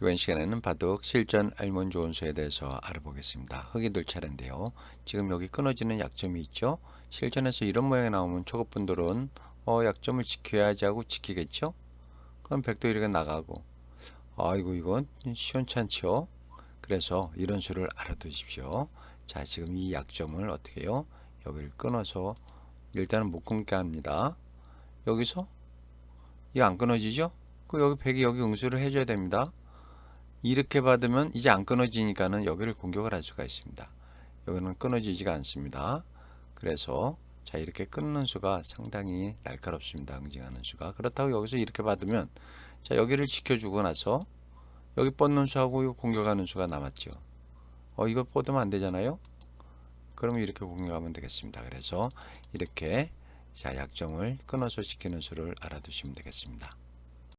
이번 시간에는 바둑 실전 좋은 수에 대해서 알아보겠습니다. 흙이 둘 차례인데요. 지금 여기 끊어지는 약점이 있죠. 실전에서 이런 모양이 나오면 초급분들은 어, 약점을 지켜야지 하고 지키겠죠. 그럼 백도 이렇게 나가고 아이고 이건 시원찮죠. 그래서 이런 수를 알아두십시오. 자 지금 이 약점을 어떻게 해요? 여기를 끊어서 일단은 못 끊게 합니다. 여기서 이거 안 끊어지죠? 그 여기 백이 여기 응수를 해줘야 됩니다. 이렇게 받으면 이제 안 끊어지니까는 여기를 공격을 할 수가 있습니다. 여기는 끊어지지가 않습니다. 그래서 자 이렇게 끊는 수가 상당히 날카롭습니다. 응징하는 수가 그렇다고 여기서 이렇게 받으면 자 여기를 지켜주고 나서 여기 뻗는 수하고 이거 공격하는 수가 남았죠. 어 이거 뻗으면 안 되잖아요. 그러면 이렇게 공격하면 되겠습니다. 그래서 이렇게 자 약점을 끊어서 지키는 수를 알아두시면 되겠습니다.